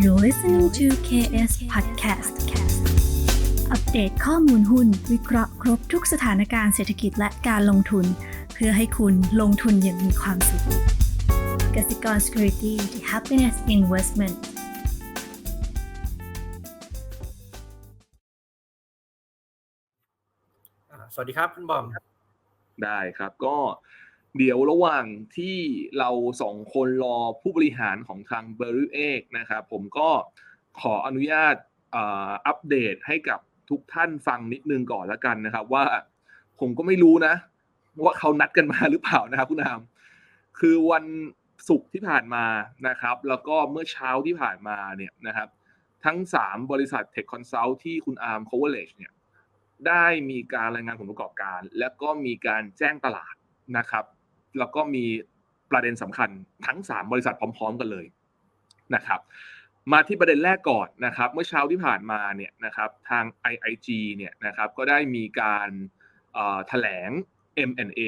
You're listening to KS Podcast อัปเดตข้อมูลหุ้น วิเคราะห์ครบทุกสถานการณ์เศรษฐกิจและการลงทุน เพื่อให้คุณลงทุนอย่างมีความสุขกสิกร Security the Happiness Investment อ่าสวัสดีครับคุณบอม ได้ครับก็ เดี๋ยวระหว่างที่เราสองคนรอผู้บริหารของทางเบอร์เอกนะครับผมก็ขออนุญาตอัปเดตให้กับทุกท่านฟังนิดนึงก่อนล้วกันนะครับ ว่าผมก็ไม่รู้นะ ว่าเขานัดกันมาหรือเปล่านะครับคุณอามคือวันศุกร์ที่ผ่านมานะครับ แล้วก็เมื่อเช้าที่ผ่านมาเนี่ยนะครับ ทั้ง 3 บริษัทเทคคอนซัลท์ที่คุณอาร์ม coverage เนี่ยได้มีการรายงานผลประกอบการ และก็มีการแจ้งตลาดนะครับ แล้วก็มีประเด็นสำคัญทั้ง 3 บริษัทพร้อม ๆ กันเลยนะครับ มาที่ประเด็นแรกก่อนนะครับ เมื่อเช้าที่ผ่านมาเนี่ยนะครับทาง IIG เนี่ยนะครับก็ได้มีการเอ่อแถลง M&A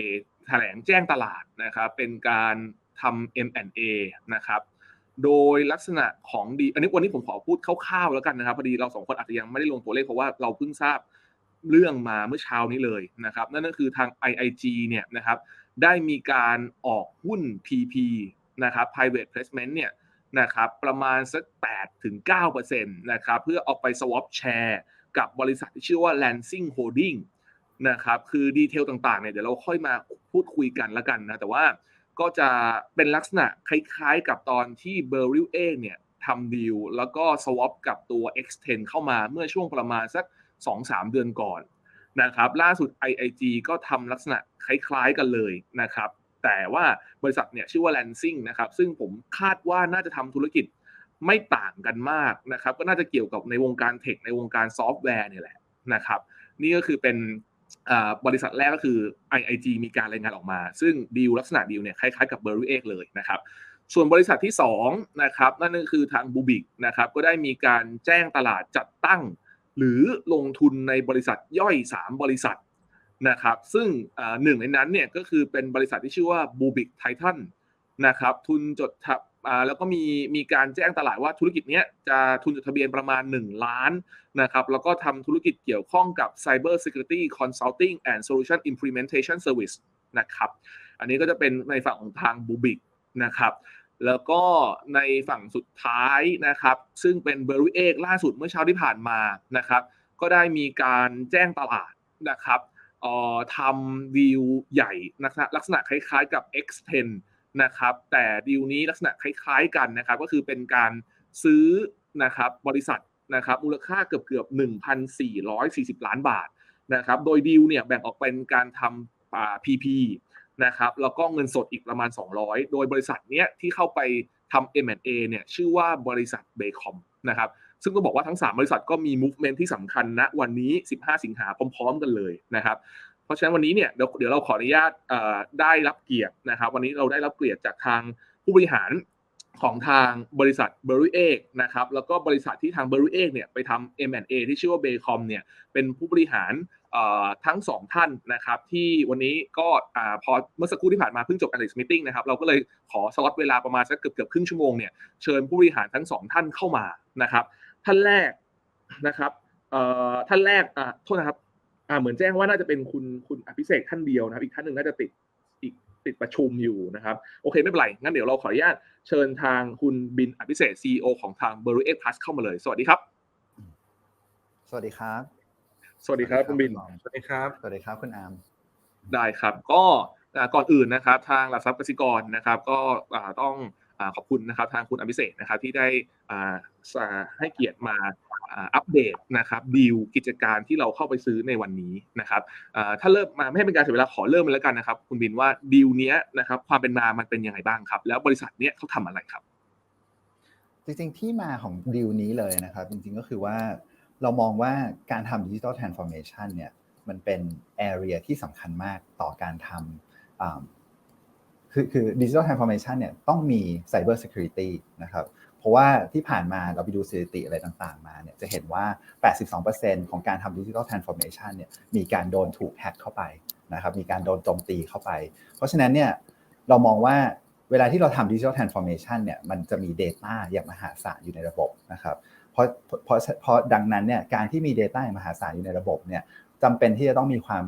แถลงแจ้งตลาดนะครับ เป็นการทำ M&A นะครับโดยลักษณะของดีอันนี้วันนี้ผมขอพูดคร่าวๆแล้วกันนะครับพอดีเราสองคนอาจจะยังไม่ได้ลงตัวเลขเพราะว่าเราเพิ่งทราบเรื่องมาเมื่อเช้านี้เลยนะครับ นั่นก็คือทาง IIG เนี่ยนะครับ ได้มีการออกหุ้น PP นะครับ private placement เนี่ยนะครับประมาณสัก8ถึง9%นะครับเพื่อเอาไป swap share กับบริษัทที่ชื่อว่า Lansing Holding นะครับคือดีเทลต่างๆเนี่ยเดี๋ยวเราค่อยมาพูดคุยกันล้วกันนะ แต่ว่าก็จะเป็นลักษณะคล้ายๆกับตอนที่ b e r r i l เองเนี่ยทำดีลแล้วก็ swap กับตัว X10 เข้ามาเมื่อช่วงประมาณสัก 2-3 เดือนก่อน นะครับล่าสุด IIG ก็ทำลักษณะคล้ายๆกันเลยนะครับ แต่ว่าบริษัทเนี่ยชื่อว่า Lansing นะครับ ซึ่งผมคาดว่าน่าจะทำธุรกิจไม่ต่างกันมากนะครับ ก็น่าจะเกี่ยวกับในวงการเทคในวงการซอฟต์แวร์เนี่ยแหละนะครับ นี่ก็คือเป็นบริษัทแรกก็คือ IIG มีการรายงานออกมา ซึ่งดีลลักษณะดีลเนี่ยคล้ายๆกับ b e r r y เอกเลยนะครับ ส่วนบริษัทที่2นะครับนั่นก็คือทางบูบิกนะครับก็ได้มีการแจ้งตลาดจัดตั้ง หรือลงทุนในบริษัทย่อย 3 บริษัทนะครับซึ่งหนึ่งในนั้นเนี่ยก็คือเป็นบริษัทที่ชื่อว่าบูบิกไททันนะครับทุนจดทะอ่าแล้วก็มีมีการแจ้งตลาดว่าธุรกิจเนี้ยจะทุนจดทะเบียนประมาณ 1 ล้านนะครับแล้วก็ทำธุรกิจเกี่ยวข้องกับ Cyber Security Consulting and Solution Implementation Service นะครับอันนี้ก็จะเป็นในฝั่งของทางบูบิกนะครับ แล้วก็ในฝั่งสุดท้ายนะครับ ซึ่งเป็นเบอร์รเอกล่าสุดเมื่อเช้าที่ผ่านมานะครับ ก็ได้มีการแจ้งตลาดนะครับออทำดีลใหญ่นะครับลักษณะคล้ายๆกับ X10 นะครับแต่ดีลนี้ลักษณะคล้ายๆกันนะครับ ก็คือเป็นการซื้อนะครับบริษัทนะครับมูลค่าเกือบเกือบ1,440 ล้านบาทนะครับ โดยดีลเนี่ยแบ่งออกเป็นการทำอ่า PP นะครับแล้วก็เงินสดอีกประมาณ 200 โดยบริษัทเนี้ยที่เข้าไปทำ M&A เนี่ยชื่อว่าบริษัทเบคอมนะครับซึ่งก็บอกว่าทั้ง 3 บริษัทก็มี movement ที่สำคัญณวันนี้ 15 สิงหาพร้อม ๆ กันเลยนะครับเพราะฉะนั้นวันนี้เนี่ยเดี๋ยวเดี๋ยวเราขออนุญาตได้รับเกียรตินะครับวันนี้เราได้รับเกียรติจากทางผู้บริหารของทางบริษัทเบร์รี่เอกนะครับแล้วก็บริษัทที่ทางเบร์รี่เอกเนี่ยไปทำ M&A ที่ชื่อว่าเบคอมเนี่ยเป็นผู้บริหาร ทั้งสองท่านนะครับที่วันนี้ก็อพอเมื่อสักครู่ที่ผ่านมาเพิ่งจบ analyst meeting นะครับเราก็เลยขอสล็อตเวลาประมาณสักเกือบเกือบครึ่งชั่วโมงเนี่ยเชิญผู้บริหารทั้งสองท่านเข้ามานะครับท่านแรกนะครับท่านแรกอ่าโทษนะครับอ่าเหมือนแจ้งว่าน่าจะเป็นคุณคุณอภิเษกท่านเดียวนะครับ อีกท่านหนึ่งน่าจะติดอีกติดประชุมอยู่นะครับโอเคไม่เป็นไรงั้นเดี๋ยวเราขออนุญาตเชิญทางคุณบินอภิเษก CEO ของทาง b e r r y X Plus เข้ามาเลย สวัสดีครับ สวัสดีครับ สวัสดีครับคุณบิน สวัสดีครับ สวัสดีครับคุณอาร์มได้ครับ ก็อ่าก่อนอื่นนะครับ ทางหลักทรัพย์กสิกรนะครับ ก็อ่าต้องอ่าขอบคุณนะครับทางคุณอภิเษกนะครับที่ได้อ่าสาให้เกียรติมาอ่าอัปเดตนะครับดีลกิจการที่เราเข้าไปซื้อในวันนี้นะครับอ่าถ้าเริ่มมาไม่ให้เป็นการเสียเวลาขอเริ่มเลยแล้วกันนะครับ คุณบินว่าดีลเนี้ยนะครับความเป็นมามันเป็นยังไงบ้างครับ แล้วบริษัทเนี้ยเขาทำอะไรครับ จริงๆที่มาของดีลนี้เลยนะครับ จริงๆก็คือว่า เรามองว่าการทำดิจิทัลทรานส์ฟอร์เมชันเนี่ยมันเป็น area ที่สำคัญมากต่อการทำคือคือดิจิทัลทรานส์ฟอร์เมชันเนี่ยต้องมี Cyber Security นะครับเพราะว่าที่ผ่านมาเราไปดูสถิติอะไรต่างๆมาเนี่ยจะเห็นว่า 82%ของการทำดิจิทัลทรานส์ฟอร์เมชันเนี่ยมีการโดนถูกแฮ็กเข้าไปนะครับมีการโดนโจมตีเข้าไป เพราะฉะนั้นเนี่ยเรามองว่าเวลาที่เราทำดิจิทัลทรานส์ฟอร์เมชันเนี่ยมันจะมี Data อย่างมหาศาลอยู่ในระบบนะครับ เพราะเพราะเพราะดังนั้นเนี่ยการที่มี Data อย่างมหาศาลอยู่ในระบบเนี่ยจำเป็นที่จะต้องมีความ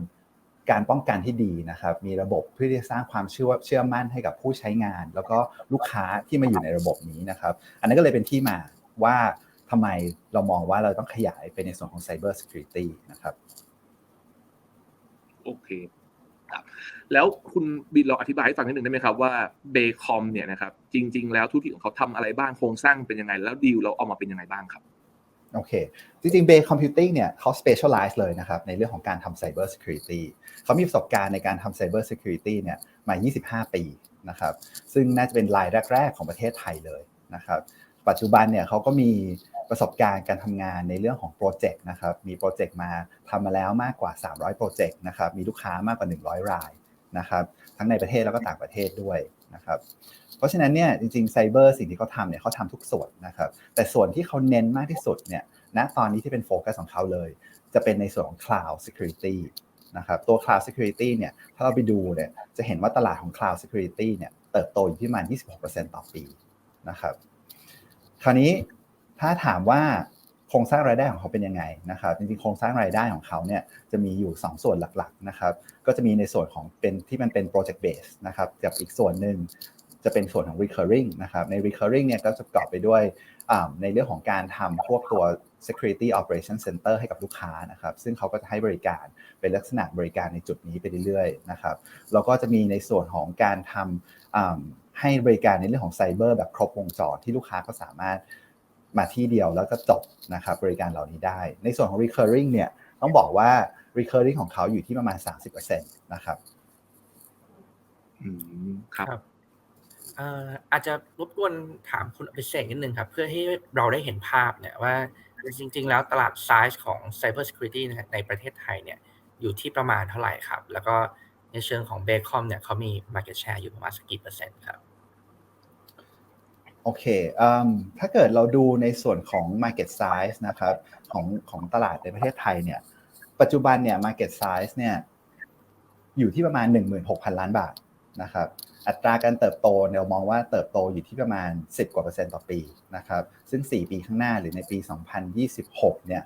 การป้องกันที่ดีนะครับ มีระบบเพื่อที่จะสร้างความเชื่อเชื่อมั่นให้กับผู้ใช้งาน แล้วก็ลูกค้าที่มาอยู่ในระบบนี้นะครับ อันนั้นก็เลยเป็นที่มาว่าทำไมเรามองว่าเราต้องขยายไปในส่วนของ Cyber Security นะครับ โอเค แล้วคุณบินลองอธิบายให้ฟังนิดหนึ่งได้ไหมครับว่าเบคอมเนี่ยนะครับจริง ๆ แล้วธุรกิจของเขาทำอะไรบ้างโครงสร้างเป็นยังไง แล้วดีลเราเอามาเป็นยังไงบ้างครับโอเค จริงๆ Bay Computing เนี่ยเขา specialize เลยนะครับ ในเรื่องของการทำ Cyber Security เขามีประสบการณ์ในการทำ Cyber Security เนี่ยมา 25 ปีนะครับ ซึ่งน่าจะเป็นรายแรก ๆ ของประเทศไทยเลยนะครับ ปัจจุบันเนี่ยเขาก็มีประสบการณ์การทำงานในเรื่องของโปรเจกต์นะครับ มีโปรเจกต์มาทำมาแล้วมากกว่า 300 โปรเจกต์นะครับ มีลูกค้ามากกว่า 100 ราย นะครับทั้งในประเทศแล้วก็ต่างประเทศด้วยนะครับเพราะฉะนั้นเนี่ยจริงๆไซเบอร์สิ่งที่เขาทำเนี่ยเขาทำทุกส่วนนะครับแต่ส่วนที่เขาเน้นมากที่สุดเนี่ยณตอนนี้ที่เป็นโฟกัสของเขาเลย จะเป็นในส่วนของ Cloud Security นะครับตัว Cloud Security เนี่ยถ้าเราไปดูเนี่ยจะเห็นว่าตลาดของ Cloud Security เนี่ยเติบโตอยู่ที่ประมาณ 26%ต่อปีนะครับคราวนี้ถ้าถามว่า โครงสร้างรายได้ของเขาเป็นยังไงนะครับจริงๆโครงสร้างรายได้ของเขาเนี่ยจะมีอยู่ 2 ส่วนหลักๆนะครับก็จะมีในส่วนของเป็นที่มันเป็น project base นะครับกับอีกส่วนหนึ่งจะเป็นส่วนของ recurring นะครับใน recurring เนี่ยก็จะประกอบไปด้วยในเรื่องของการทำพวกตัว security operation center ให้กับลูกค้านะครับ ซึ่งเขาก็จะให้บริการเป็นลักษณะบริการในจุดนี้ไปเรื่อยๆนะครับแล้วก็จะมีในส่วนของการทำให้บริการในเรื่องของไซเบอร์แบบครบวงจรที่ลูกค้าก็สามารถ มาที่เดียวแล้วก็จบนะครับบริการเหล่านี้ได้ ในส่วนของ recurring เนี่ยต้องบอกว่า recurring ของเขาอยู่ที่ประมาณ 30%นะครับอืมครับอาจจะรบกวนถามคุณอภิเษกนิดนึงครับ เพื่อให้เราได้เห็นภาพเนี่ยว่าจริง ๆ แล้วตลาดไซส์ของ Cyber Security ในประเทศไทยเนี่ยอยู่ที่ประมาณเท่าไหร่ครับ แล้วก็ในเชิงของเบคอมเนี่ยเขามี Market Share อยู่ประมาณสักกี่เปอร์เซ็นต์ครับ โอเคถ้าเกิดเราดูในส่วนของ Market Size นะครับของของตลาดในประเทศไทยเนี่ย ปัจจุบันเนี่ย Market Size เนี่ยอยู่ที่ประมาณ 16,000 ล้านบาทนะครับ อัตราการเติบโตเรามองว่าเติบโตอยู่ที่ประมาณ 10 กว่าเปอร์เซ็นต์ต่อปีนะครับ ซึ่ง 4 ปีข้างหน้าหรือในปี 2026 เนี่ย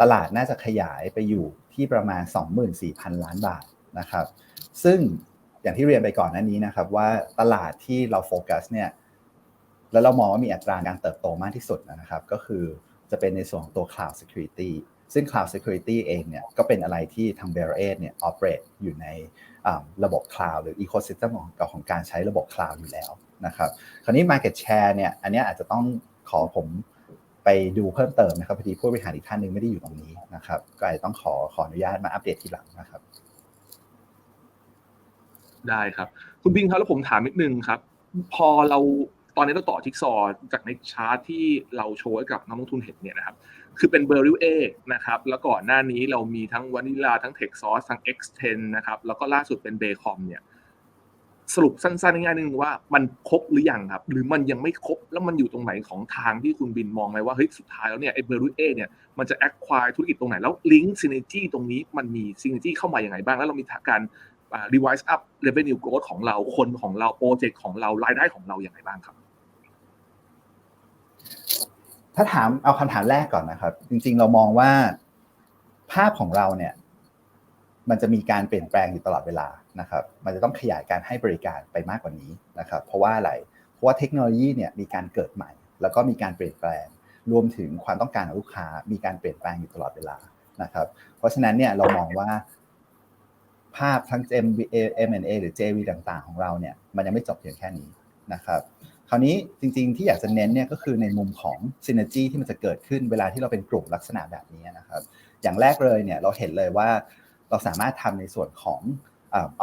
ตลาดน่าจะขยายไปอยู่ที่ประมาณ 24,000 ล้านบาทนะครับ ซึ่งอย่างที่เรียนไปก่อนหน้านี้นะครับว่าตลาดที่เราโฟกัสเนี่ย แล้วเรามองว่ามีอัตราการเติบโตมากที่สุดนะครับ ก็คือจะเป็นในส่วนของตัว cloud security ซึ่ง cloud security เองเนี่ยก็เป็นอะไรที่ทาง b e r เ a เนี่ย operate อยู่ในระบบ cloud หรือ ecosystem ของของการใช้ระบบ cloud อยู่แล้วนะครับคราวนี้ market share เนี่ยอันนี้อาจจะต้องขอผมไปดูเพิ่มเติมนะครับพอดีผู้บริหารอีกท่านหนึ่งไม่ได้อยู่ตรงนี้นะครับ ก็อาจจะต้องขอขออนุญาตมาอัปเดตทีหลังนะครับ ได้ครับ คุณบิงครับแล้วผมถามนิดนึงครับ พอเรา อนนี้เราต่อจิ๊กซอจากในชาร์ตที่เราโชว์ให้กับนักลงทุนเห็นเนี่ยนะครับคือเป็นเบอร์ริวเอนะครับแล้วก่อนหน้านี้เรามีทั้งวานิลาทั้งเทคซอสทั้ง X10 นะครับแล้วก็ล่าสุดเป็นเบคอมเนี่ยสรุปสั้นๆง่ายๆนึงว่ามันครบหรือยังครับ หรือมันยังไม่ครบแล้วมันอยู่ตรงไหนของทางที่คุณบินมองไหมว่าเฮ้ยสุดท้ายแล้วเนี่ยไอ้เบอร์ริวเอเนี่ยมันจะแอคควายธุรกิจตรงไหนแล้วลิงก์ซินเนจี้ตรงนี้มันมีซินเนจี้เข้ามาอย่างไรบ้าง แล้วเรามีการรีไวซ์อัพเรเวนิวโกรธของเราคนของเราโปรเจกต์ของเรารายได้ของเราอย่างไรบ้างครับ ถ้าถามเอาคำถามแรกก่อนนะครับ จริง ๆ เรามองว่าภาพของเราเนี่ย มันจะมีการเปลี่ยนแปลงอยู่ตลอดเวลานะครับ มันจะต้องขยายการให้บริการไปมากกว่านี้นะครับ เพราะว่าอะไร เพราะว่าเทคโนโลยีเนี่ยมีการเกิดใหม่ แล้วก็มีการเปลี่ยนแปลง รวมถึงความต้องการของลูกค้า มีการเปลี่ยนแปลงอยู่ตลอดเวลานะครับ เพราะฉะนั้นเนี่ยเรามองว่าภาพทั้ง M&A หรือ JV ต่างๆ ของเราเนี่ย มันยังไม่จบเพียงแค่นี้นะครับ คราวนี้จริงๆที่อยากจะเน้นเนี่ยก็คือในมุมของ synergy ที่มันจะเกิดขึ้นเวลาที่เราเป็นกลุ่มลักษณะแบบนี้นะครับอย่างแรกเลยเนี่ยเราเห็นเลยว่าเราสามารถทำในส่วนของ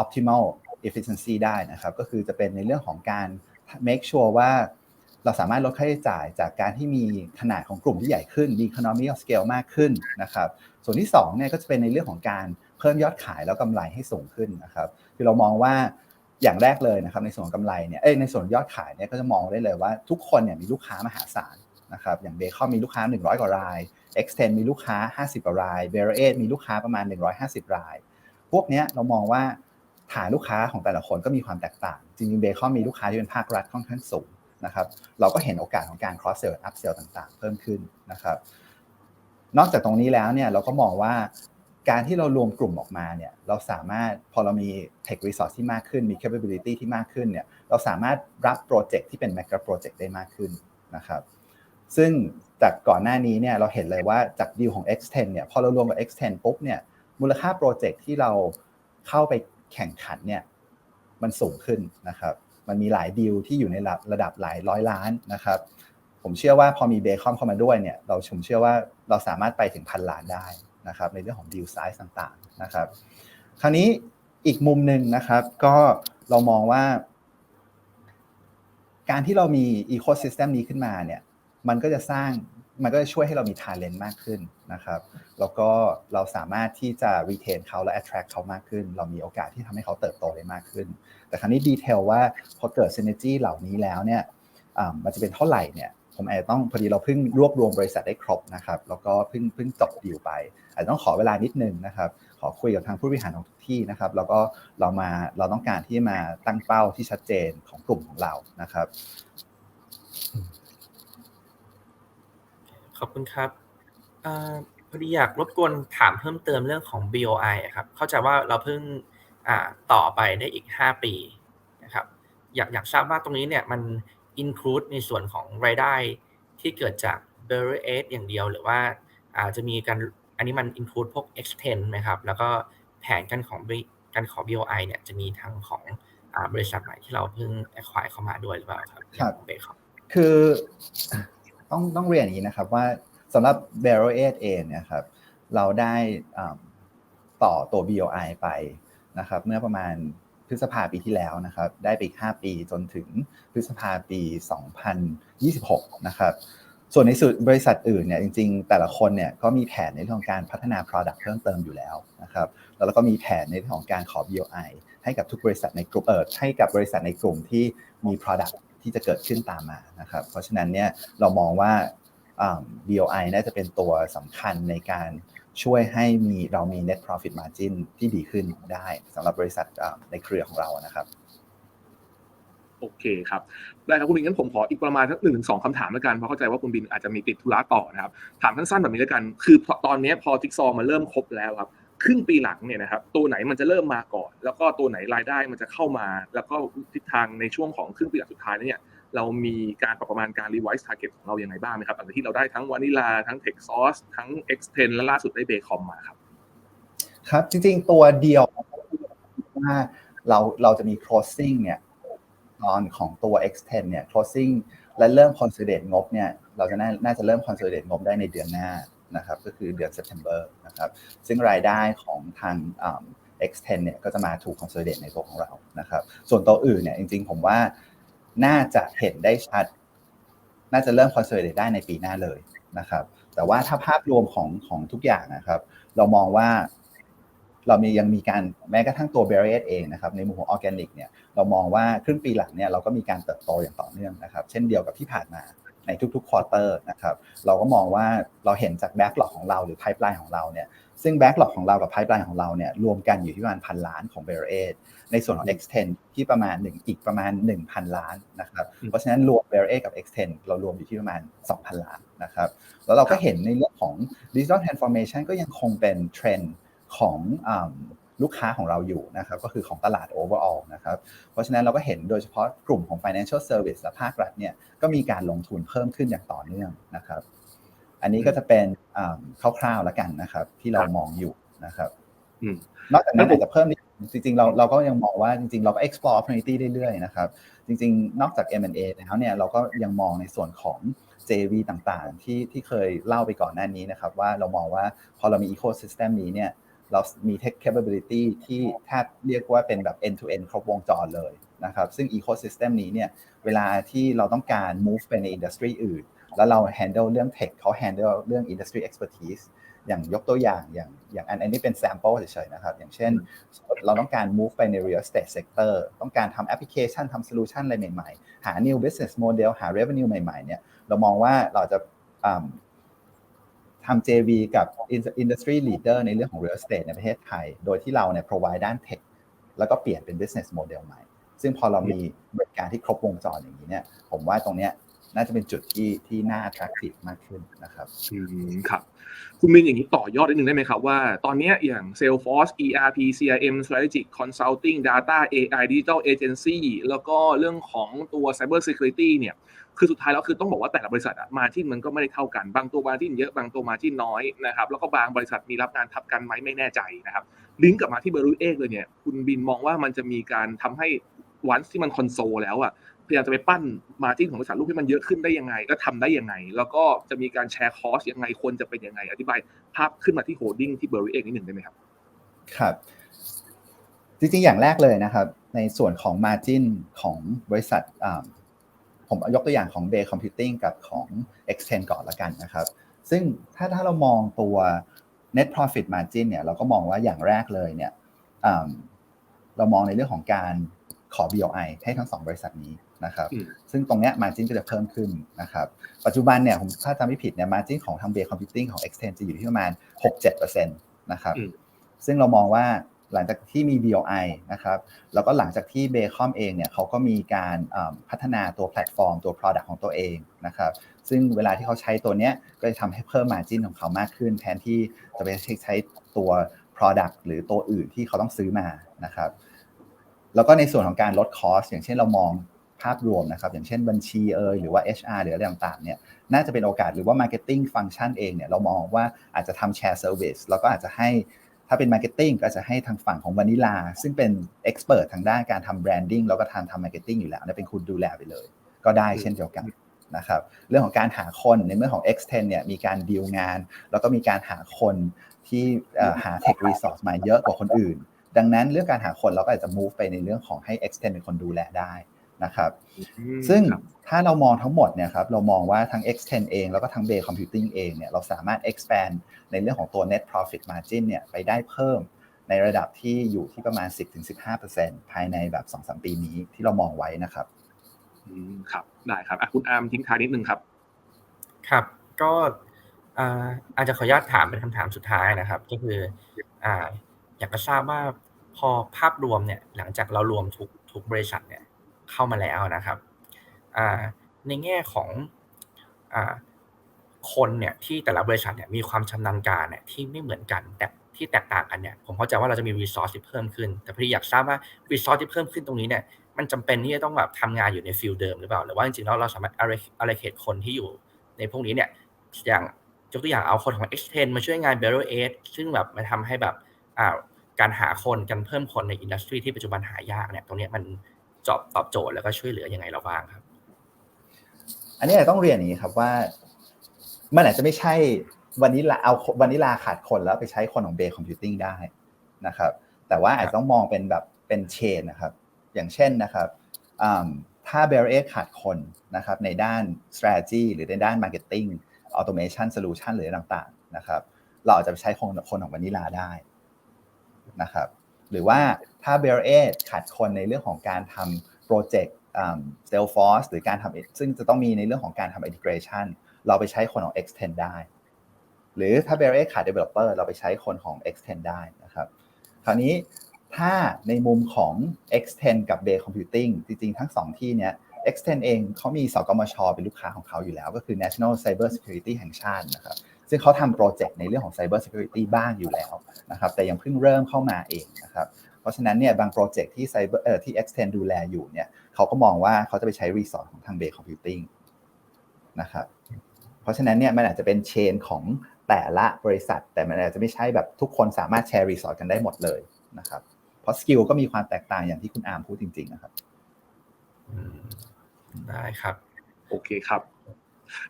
optimal efficiency ได้นะครับก็คือจะเป็นในเรื่องของการ make sure ว่าเราสามารถลดค่าใช้จ่ายจากการที่มีขนาดของกลุ่มที่ใหญ่ขึ้น มี economy of scale มากขึ้นนะครับ ส่วนที่2เนี่ยก็จะเป็นในเรื่องของการเพิ่มยอดขายแล้วกำไรให้สูงขึ้นนะครับ คือเรามองว่า อย่างแรกเลยนะครับในส่วนกำไรเนี่ยเอ้ในส่วนยอดขายเนี่ยก็จะมองได้เลยว่าทุกคนเนี่ยมีลูกค้ามหาศาลนะครับอย่างเบคอนมีลูกค้า 100 กว่าราย X10 มีลูกค้า 50กว่าราย v e r 8มีลูกค้าประมาณ 150 ราย พวกเนี้ยเรามองว่าฐานลูกค้าของแต่ละคนก็มีความแตกต่าง จริงๆเบคอนมีลูกค้าที่เป็นภาครัฐค่อนข้างสูงนะครับเราก็เห็นโอกาสของการ cross sell up sell ต่างๆ เพิ่มขึ้นนะครับนอกจากตรงนี้แล้วเนี่ยเราก็มองว่า การที่เรารวมกลุ่มออกมาเนี่ยเราสามารถพอเรามี tech resource ที่มากขึ้นมี capability ที่มากขึ้นเนี่ยเราสามารถรับโปรเจกต์ที่เป็น mega project ได้มากขึ้นนะครับซึ่งจากก่อนหน้านี้เนี่ยเราเห็นเลยว่าจากดีลของ X10 เนี่ยพอเรารวมกับ X10 ปุ๊บเนี่ยมูลค่าโปรเจกต์ที่เราเข้าไปแข่งขันเนี่ยมันสูงขึ้นนะครับมันมีหลายดีลที่อยู่ในระดับระดับหลายร้อยล้านนะครับผมเชื่อว่าพอมีเบคอนเข้ามาด้วยเนี่ยเราผมเชื่อว่าเราสามารถไปถึงพันล้านได้ นะครับในเรื่องของดีลไซส์ต่างๆนะครับคราวนี้อีกมุมหนึ่งนะครับ ก็เรามองว่า การที่เรามีอีโคซิสเต็มนี้ขึ้นมาเนี่ยมันก็จะสร้างมันก็จะช่วยให้เรามี talent มากขึ้นนะครับแล้วก็เราสามารถที่จะ retain เขาและ attract เขามากขึ้น เรามีโอกาสที่ทำให้เขาเติบโตได้มากขึ้น แต่คราวนี้ดีเทลว่าพอเกิด synergy เหล่านี้แล้วเนี่ยมันจะเป็นเท่าไหร่เนี่ย ผมอาจจะต้องพอดีเราเพิ่งรวบรวมบริษัทได้ครบนะครับแล้วก็เพิ่งเพิ่งจบดีลไป อาจจะต้องขอเวลานิดนึงนะครับขอคุยกับทางผู้บริหารของทุกที่นะครับแล้วก็เรามาเราต้องการที่มาตั้งเป้าที่ชัดเจนของกลุ่มของเรานะครับ ขอบคุณครับอพอดีอยากรบกวนถามเพิ่มเติมเรื่องของ BOI ครับเข้าใจว่าเราเพิ่งต่อไปได้อีก 5 ปีนะครับ อยากอยากทราบว่าตรงนี้เนี่ยมัน include ในส่วนของรายได้ที่เกิดจาก b e r r y อย่างเดียว หรือว่าอาจจะมีการอันนี้มัน include พวก extend ไหมครับ แล้วก็แผนการของการขอ BOI เนี่ยจะมีทางของบริษัทใหม่ที่เราเพิ่ง acquire เข้ามาด้วยหรือเปล่าครับครับเบคครับคือต้องต้องเรียนอย่างนี้นะครับว่าสำหรับ b a r r o 8เองเนี่ยครับเราได้ต่อตัว BOI ไปนะครับเมื่อประมาณ พฤษภาปีที่แล้วนะครับ ได้ไปอีก 5 ปีจนถึงพฤษภาปี 2026 นะครับ ส่วนในสุดบริษัทอื่นเนี่ยจริงๆ แต่ละคนเนี่ยก็มีแผนในเรื่องของการพัฒนา Product เพิ่มเติมอยู่แล้วนะครับแล้วเราก็มีแผนในเรื่องของการขอ BOI ให้กับทุกบริษัทในกลุ่มเออให้กับบริษัทในกลุ่มที่มี Product ที่จะเกิดขึ้นตามมานะครับ เพราะฉะนั้นเนี่ยเรามองว่า BOI น่าจะเป็นตัวสำคัญในการ ช่วยให้มีเรามี net profit margin ที่ดีขึ้นได้สำหรับบริษัทในเครือของเรานะครับ โอเคครับได้ครับคุณบินงั้นผมขออีกประมาณสักหนึ่งถึงสองคำถามแล้วกันเพราะเข้าใจว่าคุณบินอาจจะมีติดธุระต่อนะครับ ถามสั้นๆแบบนี้แล้วกัน คือตอนนี้พอจิ๊กซอมันเริ่มครบแล้วครับครึ่งปีหลังเนี่ยนะครับตัวไหนมันจะเริ่มมาก่อน แล้วก็ตัวไหนรายได้มันจะเข้ามา แล้วก็ทิศทางในช่วงของครึ่งปีหลังสุดท้ายเนี่ย เรามีการปรับประมาณการ revise target ของเราอย่างไรบ้างไหมครับหลังจากที่เราได้ทั้งวานิลาทั้ง Tech Sauce ทั้ง X10 และล่าสุดได้เบคอมมาครับครับ จริงๆตัวเดียวว่าเราเราจะมี closing เนี่ยตอนของตัว X10 เนี่ย closing และเริ่ม consolidate งบเนี่ยเราจะน่าน่าจะเริ่ม consolidate งบได้ในเดือนหน้านะครับก็คือเดือน September นะครับซึ่งรายได้ของทาง X10 เนี่ยก็จะมาถูก consolidate ในตัวของเรานะครับส่วนตัวอื่นเนี่ยจริงๆ ผมว่า น่าจะเห็นได้ชัด น่าจะเริ่ม consolidate ได้ในปีหน้าเลยนะครับ แต่ว่าถ้าภาพรวมของของทุกอย่างนะครับ เรามองว่าเรามียังมีการแม้กระทั่งตัว b a r r i e r เองนะครับในมุมของออร์แกนิกเนี่ยเรามองว่าครึ่งปีหลังเนี่ยเราก็มีการเติบโตอย่างต่อเนื่องนะครับ เช่นเดียวกับที่ผ่านมาในทุกๆควอเตอร์นะครับ เราก็มองว่าเราเห็นจากแบ็กหลอกของเราหรือไพ p e ไลน์ของเราเนี่ย ซึ่งแบ็กหลอกของเรากับไพ p e ไลน์ของเราเนี่ยรวมกันอยู่ที่ประมาณพันล้านของ b a r r i e r ในส่วนของ X10 ที่ประมาณ1อีกประมาณ 1,000 ล้านนะครับ เพราะฉะนั้นรวม b a r r i e r กับ X10 เรารวมอยู่ที่ประมาณ 2,000 ล้านนะครับ แล้วเราก็เห็นในเรื่องของ Digital Transformation ก็ยังคงเป็นเทรนด์ของลูกค้าของเราอยู่นะครับ ก็คือของตลาด overall นะครับ เพราะฉะนั้นเราก็เห็นโดยเฉพาะกลุ่มของ financial service และภาครัฐเนี่ยก็มีการลงทุนเพิ่มขึ้นอย่างต่อเนื่องนะครับ อันนี้ก็จะเป็น คร่าวๆแล้วกันนะครับ ที่เรามองอยู่นะครับนอกจากนั้นอาจจะเพิ่มนิดจริงๆเราเราก็ยังมองว่าจริงๆ เราก็ explore opportunity เรื่อยๆนะครับจริงๆ นอกจาก M&A แล้วเนี่ยเราก็ยังมองในส่วนของ JV ต่างๆ ที่ที่เคยเล่าไปก่อนหน้านี้นะครับ ว่าเรามองว่าพอเรามี ecosystem นี้เนี่ยเรามี tech capability ที่แทบเรียกว่าเป็นแบบ end to end ครบวงจรเลยนะครับ ซึ่ง ecosystem นี้เนี่ยเวลาที่เราต้องการ move ไปใน industry อื่น แล้วเรา handle เรื่อง tech เขา handle เรื่อง industry expertise อย่างยกตัวอย่างอย่างอย่างอันอันนี้เป็น sample เฉยๆนะครับ อย่างเช่น เราต้องการ move ไปใน real estate sector ต้องการทำ application ทำ solution อะไรใหม่ๆ หา new business model หา revenue ใหม่ๆ เนี่ย เรามองว่าเราจะทำ JV กับ industry leader ในเรื่องของ real estate ในประเทศไทย โดยที่เราเนี่ย provide ด้าน tech แล้วก็เปลี่ยนเป็น business model ใหม่ ซึ่งพอเรามีบริการที่ครบวงจรอย่างนี้เนี่ย ผมว่าตรงเนี้ย น่าจะเป็นจุดที่ที่น่า attractive มากขึ้นนะครับอืมครับ คุณมินอย่างนี้ต่อยอดนิดนึงได้ไหมครับว่า ตอนนี้อย่าง Salesforce ERP CRM Strategic Consulting Data AI Digital Agency แล้วก็เรื่องของตัว Cyber Security เนี่ยคือสุดท้ายแล้วคือต้องบอกว่าแต่ละบริษัทอะมาที่มันก็ไม่ได้เท่ากัน บางตัวมาที่เยอะบางตัวมาที่น้อยนะครับแล้วก็บางบริษัทมีรับงานทับกันไหมไม่แน่ใจนะครับลิงก์กลับมาที่เบอร์รูเอกเลยเนี่ยคุณบินมองว่ามันจะมีการทำให้วันที่มันคอนโซลแล้วอะ พยายามจะไปปั้นมาจิ้นของบริษัทลูกให้มันเยอะขึ้นได้ยังไงแล้วทำได้ยังไง แล้วก็จะมีการแชร์คอสยังไงควรจะเป็นยังไง อธิบายภาพขึ้นมาที่โฮดดิ้งที่เบอร์รูเอกนิดหนึ่งได้ไหมครับ ครับ จริงๆ อย่างแรกเลยนะครับ ในส่วนของ Margin ของบริษัทผมยกตัวอย่างของ Bay Computing กับของ Extend ก่อนละกันนะครับ ซึ่งถ้าถ้าเรามองตัว net profit margin เนี่ยเราก็มองว่าอย่างแรกเลยเนี่ยเรามองในเรื่องของการขอ BOI ให้ทั้งสองบริษัทนี้ นะครับอืมซึ่งตรงเนี้ย margin ก็จะเพิ่มขึ้นนะครับปัจจุบันเนี่ยผมถ้าจำไม่ผิดเนี่ย margin ของทาง Bay Computing ของ Extend จะอยู่ที่ประมาณ 6-7%นะครับอืมซึ่งเรามองว่าหลังจากที่มี BOI นะครับแล้วก็หลังจากที่ b a c o m เองเนี่ยเขาก็มีการอ่าพัฒนาตัวแพลตฟอร์มตัว Product ของตัวเองนะครับซึ่งเวลาที่เขาใช้ตัวเนี้ยก็จะทำให้เพิ่ม Margin ของเขามากขึ้น แทนที่จะไปใช้ตัว Product หรือตัวอื่นที่เขาต้องซื้อมานะครับแล้วก็ในส่วนของการลดคอสอย่างเช่นเรามอง ภาพรวมนะครับ อย่างเช่นบัญชีเอยหรือว่า HR หรืออะไรต่างๆเนี่ยน่าจะเป็นโอกาสหรือว่า Marketing Function เองเนี่ยเรามองว่าอาจจะทำ Share Service แล้วก็อาจจะให้ถ้าเป็น Marketing ก็อาจจะให้ทางฝั่งของวานิลา ซึ่งเป็น Expert ทางด้านการทำ Branding แล้วก็ทางทำ Marketing อยู่แล้วเนี่ยเป็นคุณดูแลไปเลย ก็ได้เช่นเดียวกันนะครับเรื่องของการหาคนในเมื่องของ Extend เนี่ยมีการดีลงาน แล้วก็มีการหาคนที่หา Tech Resource มาเยอะกว่าคนอื่น ดังนั้นเรื่องการหาคนเราก็อาจจะ move ไปในเรื่องของให้ extend เป็นคนดูแลได้ นะครับ ซึ่งครับถ้าเรามองทั้งหมดเนี่ยครับเรามองว่าทั้ง extend เอง แล้วก็ทั้ง Bay Computing เองเนี่ยเราสามารถ expand ในเรื่องของตัว net profit margin เนี่ยไปได้เพิ่มในระดับที่อยู่ที่ประมาณ 10-15%ภายในแบบ 2-3 ปีนี้ที่เรามองไว้นะครับอืมครับ ได้ครับอะคุณอาร์มทิ้งท้ายนิดนึงครับ ครับ ก็อ่าอาจจะขออนุญาตถามเป็นคำถามสุดท้ายนะครับ ก็คืออ่าอยากจะทราบว่าพอภาพรวมเนี่ยหลังจากเรารวมทุกทุกบริษัทเนี่ย เข้ามาแล้วนะครับในแง่ของอคนเนี่ยที่แต่ละบริษัทเนี่ยมีความชำนาญการเนี่ยที่ไม่เหมือนกันแต่ที่แตกต่างกันเนี่ยผมเข้าใจว่าเราจะมีรีซอสที่เพิ่มขึ้น แต่พอดีอยากทราบว่ารีซอสที่เพิ่มขึ้นตรงนี้เนี่ยมันจำเป็นที่จะต้องแบบทำงานอยู่ในฟิลเดิมหรือเปล่าหรือว่าจริงๆแล้วเราสามารถ allocate คนที่อยู่ในพวกนี้เนี่ยอย่างยกตัวอย่างเอาคนของ Extend มาช่วยงาน b e r r o Aid ซึ่งแบบมาทำให้แบบการหาคนกันเพิ่มคนในอินดัสทรีที่ปัจจุบันหายากเนี่ยตรงนี้มัน จอบตอบโจทย์แล้วก็ช่วยเหลือยังไงเราบ้างครับ อันนี้ต้องเรียนอย่างนี้ครับว่า มันอาจจะไม่ใช่วันนี้ลาเอาวันนี้ลาขาดคนแล้วไปใช้คนของ Bay Computing ได้นะครับ แต่ว่าอาจจะต้องมองเป็นแบบเป็นเชนนะครับ อย่างเช่นนะครับอ่าถ้า b e r a ขาดคนนะครับในด้าน strategy หรือในด้าน marketing automation solution หรือต่างๆนะครับ เราอาจจะไปใช้คนคนของวานิลาได้นะครับ หรือว่าถ้า b e r a ขาดคนในเรื่องของการทำโปรเจกต์ Salesforce หรือการทำซึ่งจะต้องมีในเรื่องของการทำ integration เราไปใช้คนของ Extend ได้ หรือถ้า b e r a ขาด developer เราไปใช้คนของ Extend ได้นะครับ คราวนี้ถ้าในมุมของ Extend กับ Bay Computing จริงๆ ทั้งสองที่เนี้ย Extend เองเขามีสกมชเป็นลูกค้าของเขาอยู่แล้ว ก็คือ National Cyber Security แห่งชาตินะครับ ซึ่งเขาทำโปรเจกต์ในเรื่องของ Cyber Security บ้างอยู่แล้วนะครับแต่ยังเพิ่งเริ่มเข้ามาเองนะครับเพราะฉะนั้นเนี่ยบางโปรเจกต์ที่ Cyber เอ่อที่ Extend ดูแลอยู่เนี่ยเขาก็มองว่าเขาจะไปใช้รีสอร์ทของทาง Bay Computing นะครับเพราะฉะนั้นเนี่ยมันอาจจะเป็นเชนของแต่ละบริษัท แต่มันอาจจะไม่ใช่แบบทุกคนสามารถแชร์รีสอร์ทกันได้หมดเลยนะครับเพราะสกิลก็มีความแตกต่างอย่างที่คุณอาร์มพูดจริงๆนะครับอืมได้ครับ โอเคครับ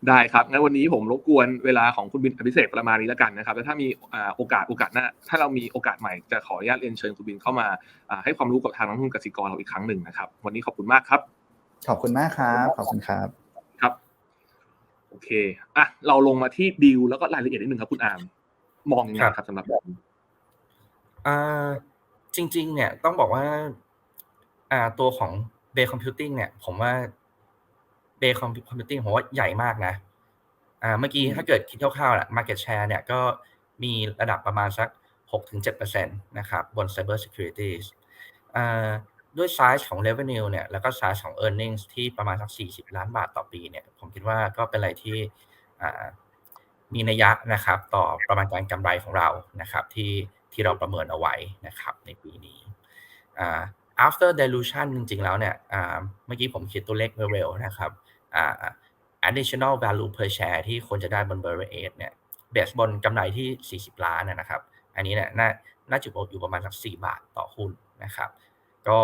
ได้ครับงั้นวันนี้ผมรบกวนเวลาของคุณบินอภิเษกประมาณนี้แล้วกันนะครับแล้วถ้ามีอ่าโอกาสโอกาสหน้าถ้าเรามีโอกาสใหม่จะขออนุญาตเรียนเชิญคุณบินเข้ามาอ่าให้ความรู้กับทางนักลงทุนกสิกรเราอีกครั้งหนึ่งนะครับ วันนี้ขอบคุณมากครับ ขอบคุณมากครับขอบคุณครับครับ โอเคอะเราลงมาที่ดีลแล้วก็รายละเอียดนิดนึงครับคุณอาร์มมองยังไงครับสำหรับแบบอ่าจริง ๆ เนี่ยต้องบอกว่าอ่าตัวของ Bay Computing เนี่ย ผมว่า Bay Computing ผมว่าใหญ่มากนะอ่าเมื่อกี้ถ้าเกิดคิดคร่าวๆแหละ market share เนี่ยก็มีระดับประมาณสัก 6-7%นะครับบน Cyber Security อ่าด้วยไซส์ของ revenue เนี่ยแล้วก็ไซส์ของ earnings ที่ประมาณสัก 40 ล้านบาทต่อปีเนี่ยผมคิดว่าก็เป็นอะไรที่มีนัยยะนะครับต่อประมาณการกำไรของเรานะครับที่ที่เราประเมินเอาไว้นะครับในปีนี้ after dilution จริงๆแล้วเนี่ยเมื่อกี้ผมคิดตัวเลขเร็วๆนะครับ additional value per share ที่ควรจะได้บน b e r เ a เนี่ย เบสบนกำไรที่ 40 ล้านนะครับ อันนี้เนี่ยน่าน่าจะอยู่ประมาณสัก4บาทต่อหุ้นนะครับ ก็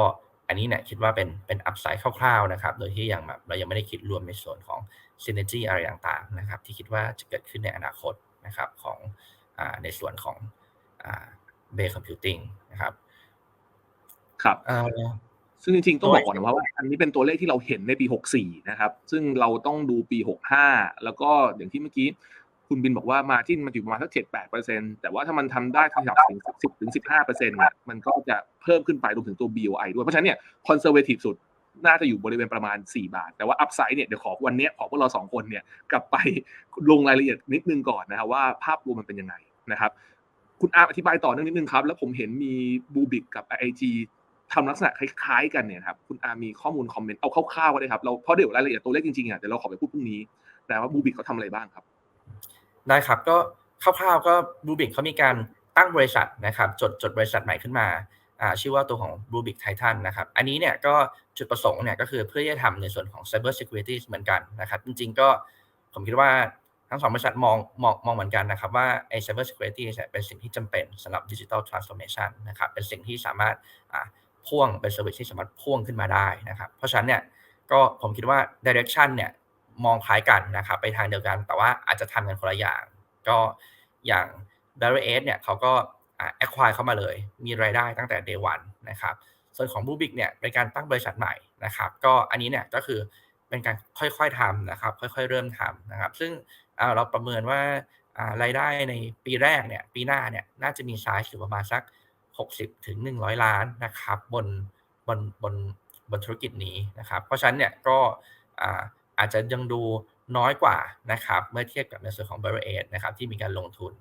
อันนี้เนี่ยคิดว่าเป็นเป็นอัพไซด์คร่าวๆนะครับ โดยที่ยังแบบเรายังไม่ได้คิดรวมในส่วนของ synergy อะไรต่างๆนะครับ ที่คิดว่าจะเกิดขึ้นในอนาคตนะครับของอในส่วนของเบย์คอมพิวติ้งนะครับ ครับ ซึ่งจริงๆต้องบอกก่อนนะว่าอันนี้เป็นตัวเลขที่เราเห็นในปี 64 นะครับ ซึ่งเราต้องดูปี 65 แล้วก็อย่างที่เมื่อกี้คุณบินบอกว่ามาที่มันอยู่ประมาณสัก7-8เปอร์เซ็นแต่ว่าถ้ามันทำได้ขยับถึง10ถึง15เปอร์เซ็นต์เนี่ยมันก็จะเพิ่มขึ้นไปรวมถึงตัว BOI ด้วย เพราะฉะนั้นเนี่ยคอนเซอร์เวทีฟสุดน่าจะอยู่บริเวณประมาณ 4 บาท แต่ว่าอัพไซด์เนี่ยเดี๋ยวขอวันนี้ขอพวกเรา 2 คนเนี่ยกลับไปลงรายละเอียดนิดนึงก่อนนะครับว่าภาพรวมมันเป็นยังไงนะครับ คุณอาร์อธิบายต่อเนื่องนิดนึงครับ แล้วผมเห็นมีบูบิกกับ IG ทำลักษณะคล้ายๆกันเนี่ยครับคุณอามีข้อมูลคอมเมนต์เอาคร่าวๆก็ได้ครับเราเพราะเดี๋ยวรายละเอียดตัวเลขจริงๆอะเดี๋ยวเราขอไปพูดพรุ่งนี้ แต่ว่าบูบิกเขาทำอะไรบ้างครับได้ครับก็คร่าวๆก็บูบิกเขามีการตั้งบริษัทนะครับจดจดบริษัทใหม่ขึ้นมาอ่าชื่อว่าตัวของบูบิกไททันนะครับ อันนี้เนี่ยก็จุดประสงค์เนี่ยก็คือเพื่อจะทำในส่วนของ Cyber Security เหมือนกันนะครับ จริงๆก็ผมคิดว่าทั้งสองบริษัทมองมองมองเหมือนกันนะครับ ว่าไอ้ Cyber Security เป็นสิ่งที่จำเป็นสำหรับ Digital Transformation นะครับ เป็นสิ่งที่สามารถ พ่วงเป็นเซอร์วิสที่สามารถพ่วงขึ้นมาได้นะครับ เพราะฉะนั้นเนี่ยก็ผมคิดว่าดิเรกชันเนี่ยมองคล้ายกันนะครับไปทางเดียวกัน แต่ว่าอาจจะทำกันคนละอย่าง ก็อย่าง b a r r i e r เนี่ยเขาก็แอคควายเข้ามาเลย มีรายได้ตั้งแต่ day one นะครับ ส่วนของ b ูบิกเนี่ยเป็นการตั้งบริษัทใหม่นะครับ ก็อันนี้เนี่ยก็คือเป็นการค่อยๆทำนะครับ ค่อยๆเริ่มทำนะครับ ซึ่งเราประเมินว่ารายได้ในปีแรกเนี่ยปีหน้าเนี่ยน่าจะมีไซส์อยู่ประมาณสัก 60 ถึง 100 ล้านนะครับบนบนบนบนธุรกิจนี้นะครับ เพราะฉะนั้นเนี่ยก็อาจจะยังดูน้อยกว่านะครับเมื่อเทียบกับในส่วนของ b บ r เ a นะครับที่มีการลงทุน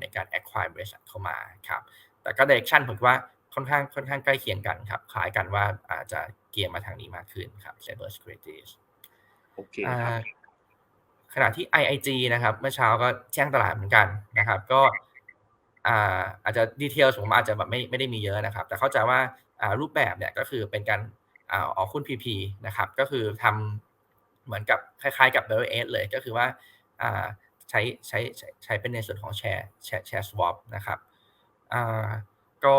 ในการ acquire บริษัทเข้ามาครับแต่ก็ direction ผมว่าค่อนข้างค่อนข้างใกล้เคียงกันครับคล้ายกันว่าอาจจะเกียร์มาทางนี้มากขึ้นครับ cyber security โอเคครับขณะที่ IIG นะครับเมื่อเช้าก็แจ้งตลาดเหมือนกันนะครับ ก็ อาจจะดีเทลผมอาจจะแบบไม่ไม่ได้มีเยอะนะครับ แต่เข้าใจว่ารูปแบบเนี่ยก็คือเป็นการออกหุ้น PP นะครับก็คือทำเหมือนกับคล้ายๆกับ b e r เอเลยก็คือว่าใช้ใช้ใช้เป็นในส่วนของแชร์แชร์แชร์สวอปนะครับก็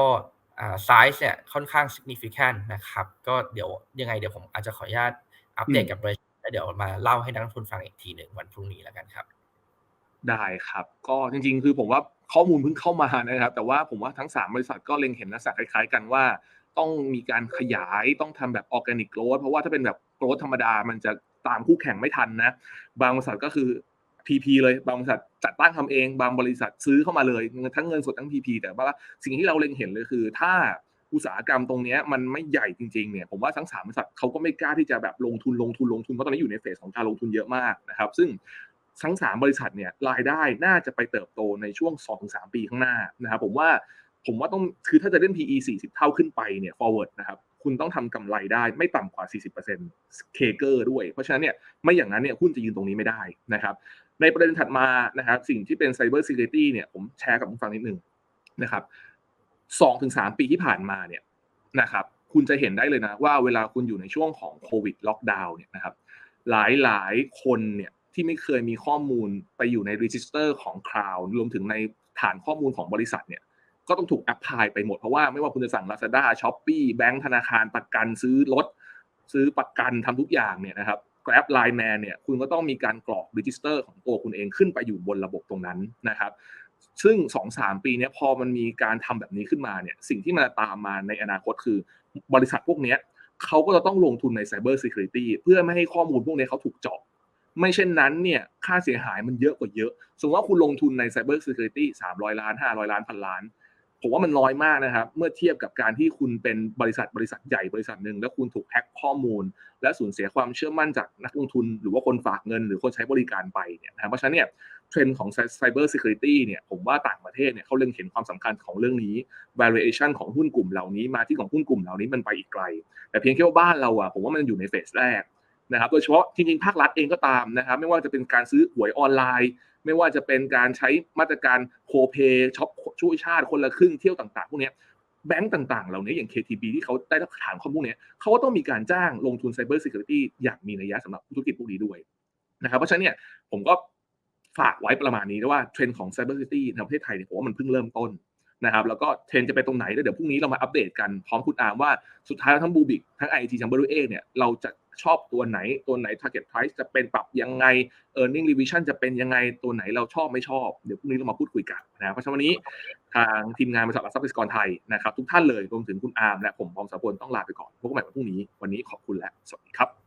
ไซส์เนี่ยค่อนข้าง significant นะครับก็เดี๋ยวยังไงเดี๋ยวผมอาจจะขออนุญาตอัปเดตกับบริษัทแล้วเดี๋ยวมาเล่าให้นักลงทุนฟังอีกทีหนึ่งวันพรุ่งนี้แล้วกันครับ ได้ครับ ก็จริงๆ คือผมว่า ข้อมูลเพิ่งเข้ามานะครับ แต่ว่าผมว่าทั้ง 3 บริษัทก็เล็งเห็นลักษณะคล้าย ๆ กันว่า ต้องมีการขยายต้องทำแบบออร์แกนิกโกรดเพราะว่าถ้าเป็นแบบโกรดธรรมดามันจะตามคู่แข่งไม่ทันนะ บางบริษัทก็คือ PP เลยบางบริษัทจัดตั้งทำเอง บางบริษัทซื้อเข้ามาเลยทั้งเงินสดทั้ง PP แต่ว่าสิ่งที่เราเล็งเห็นเลยคือ ถ้าอุตสาหกรรมตรงนี้มันไม่ใหญ่จริงๆเนี่ยผมว่าทั้งสามบริษัทเขาก็ไม่กล้าที่จะแบบลงทุนลงทุนลงทุนเพราะตอนนี้อยู่ในเฟสของการลงทุนเยอะมากนะครับ ซึ่ง ทั้งสามบริษัทเนี่ยรายได้น่าจะไปเติบโตในช่วง 2-3 ปีข้างหน้านะครับผมว่าผมว่าต้องคือถ้าจะเล่น PE 40 เท่าขึ้นไปเนี่ย forward นะครับคุณต้องทำกำไรได้ไม่ต่ำกว่า 40%เคเกอร์ด้วย เพราะฉะนั้นเนี่ยไม่อย่างนั้นเนี่ยหุ้นจะยืนตรงนี้ไม่ได้นะครับในประเด็นถัดมานะครับสิ่งที่เป็น Cyber Security เนี่ยผมแชร์กับคุณฟังนิดนึงนะครับสองถึงสามปีที่ผ่านมาเนี่ยนะครับคุณจะเห็นได้เลยนะว่าเวลาคุณอยู่ในช่วงของโควิดล็อกดาวน์เนี่ยนะครับหลายหลายคนเนี่ย ที่ไม่เคยมีข้อมูลไปอยู่ในรีจิสเตอร์ของคลาวด์รวมถึงในฐานข้อมูลของบริษัทเนี่ยก็ต้องถูกแอปพลายไปหมด เพราะว่าไม่ว่าคุณจะสั่ง Lazada s h o p e e แบงก์ธนาคารประกันซื้อรถ ซื้อประกันทำทุกอย่างเนี่ยนะครับ Grab Line Man เนี่ยคุณก็ต้องมีการกรอกรีจิสเตอร์ของตัวคุณเองขึ้นไปอยู่บนระบบตรงนั้นนะครับ ซึ่ง2สปีนี้พอมันมีการทำแบบนี้ขึ้นมาเนี่ยสิ่งที่มันตามมาในอนาคตคือบริษัทพวกนี้เขาก็จะต้องลงทุนใน Cyber Security เพื่อไม่ให้ข้อมูลพวกนี้เขาถูกเจาะ ไม่เช่นนั้นเนี่ยค่าเสียหายมันเยอะกว่าเยอะ สมมติว่าคุณลงทุนใน Cyber Security 300 ล้าน 500 ล้านพันล้าน ผมว่ามันน้อยมากนะครับ เมื่อเทียบกับการที่คุณเป็นบริษัทบริษัทใหญ่บริษัทหนึ่งแล้วคุณถูกแฮ็กข้อมูล และสูญเสียความเชื่อมั่นจากนักลงทุน หรือว่าคนฝากเงิน หรือคนใช้บริการไปเนี่ยนะเพราะฉะนั้นเนี่ยเทรนด์ของ Cyber Security เนี่ยผมว่าต่างประเทศเนี่ยเขาเล็งเห็นความสำคัญของเรื่องนี้ valuation ของหุ้นกลุ่มเหล่านี้มาที่ของหุ้นกลุ่มเหล่านี้มันไปอีกไกล แต่เพียงแค่ว่าบ้านเราอะผมว่ามันอยู่ในเฟสแรก นะครับโดยเฉพาะจริงๆภาครัฐเองก็ตามนะครับไม่ว่าจะเป็นการซื้อหวยออนไลน์ ไม่ว่าจะเป็นการใช้มาตรการโคเ a y ช็อปช่วยชาติคนละครึ่งเที่ยวต่างๆ พวกนี้แบงก์ต่างๆ เหล่านี้อย่าง KTB ที่เขาได้รับฐานข้อมูลเนี้ยเขาก็ต้องมีการจ้างลงทุน Cyber Security อย่างมีนัยยะสำหรับธุรกิจพวกนี้ด้วยนะครับเพราะฉะนั้นเนี่ยผมก็ฝากไว้ประมาณนี้นะว่าเทรนด์ของ Cyber Security ในประเทศไทยเนี่ยผมว่ามันเพิ่งเริ่มต้นนะครับแล้วก็เทรนด์จะไปตรงไหนแล้วเดี๋ยวพรุ่งนี้เรามาอัปเดตกันพร้อมคุณอาร์มว่าสุดท้ายแล้วทั้งบูบิกทั้ง IT ทั้งบริเอเนี่ยเราจะ ชอบตัวไหน ตัวไหน target price จะเป็นปรับยังไง earning revision จะเป็นยังไงตัวไหนเราชอบไม่ชอบ เดี๋ยวพรุ่งนี้เรามาพูดคุยกันนะเพราะฉะนั้นวันนี้ทางทีมงานบริษัทหลักทรัพย์กสิกรไทยนะครับทุกท่านเลยรวมถึงคุณอาร์มและผมพร้อมสาพลต้องลาไปก่อนพบกันใหม่วันพรุ่งนี้วันนี้ขอบคุณและสวัสดีครับ